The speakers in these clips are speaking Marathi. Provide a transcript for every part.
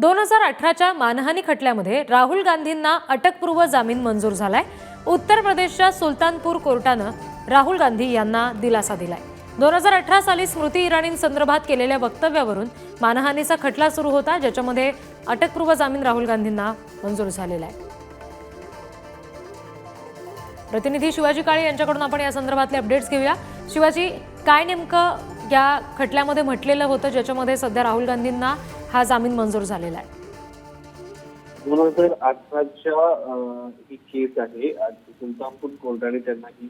दोन हजार अठराच्या मानहानी खटल्यामध्ये राहुल गांधींना अटकपूर्व जामीन मंजूर झालाय. उत्तर प्रदेशच्या सुलतानपूर कोर्टानं राहुल गांधी यांना दिलासा दिलाय. दोन हजार अठरा साली स्मृती इराणींसंदर्भात केलेल्या वक्तव्यावरून मानहानीचा खटला सुरू होता ज्याच्यामध्ये अटकपूर्व जामीन राहुल गांधींना मंजूर झालेला आहे. प्रतिनिधी शिवाजी काळे यांच्याकडून आपण या संदर्भातले अपडेट्स घेऊया. शिवाजी काय नेमकं या खटल्यामध्ये म्हटलेलं होतं ज्याच्यामध्ये सध्या राहुल गांधींना हा जामीन मंजूर झालेला आहे. दोन हजार अठराच्या ही केस आहे. सुलतानपूर कोर्टाने त्यांना ही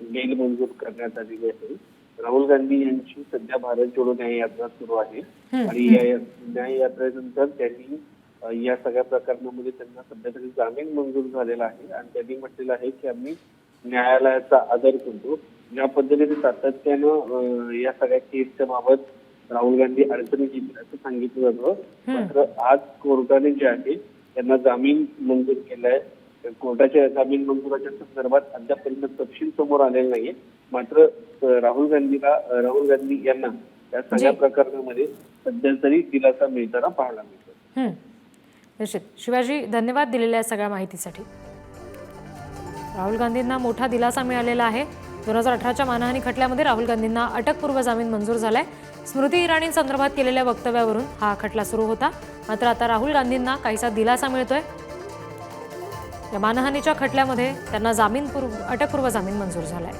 बेल मंजूर करण्यात आलेली आहे. राहुल गांधी यांची सध्या भारत जोडो न्याय यात्रा सुरू आहे. आणि या न्याय यात्रेनंतर त्यांनी या सगळ्या प्रकरणामध्ये त्यांना सध्या तरी जामीन मंजूर झालेला आहे. आणि त्यांनी म्हटलेलं आहे की आम्ही न्यायालयाचा आदर करतो. ज्या पद्धतीने सातत्यानं या सगळ्या केसच्या बाबत राहुल गांधी अडचणीत येतील असं सांगितलं जातं. मात्र आज कोर्टाने जे आहे त्यांना जामीन मंजूर केलाय. कोर्टाच्या जामीन मंजुराच्या संदर्भात अद्यापर्यंत तपशील समोर आलेला नाहीये. मात्र राहुल गांधीला राहुल गांधी यांना या सगळ्या. प्रकरणामध्ये सध्या तरी दिलासा मिळताना पाहायला मिळतो. निश्चित. शिवाजी धन्यवाद दिलेल्या सगळ्या माहितीसाठी. राहुल गांधींना मोठा दिलासा मिळालेला आहे. दोन हजार अठराच्या मानहानी खटल्यामध्ये राहुल गांधींना अटकपूर्व जामीन मंजूर झालाय. स्मृती इराणींसंदर्भात केलेल्या वक्तव्यावरून हा खटला सुरू होता. मात्र आता राहुल गांधींना काहीसा दिलासा मिळतोय. या मानहानीच्या खटल्यामध्ये त्यांना जामीनपूर्व अटकपूर्व जामीन मंजूर झालाय.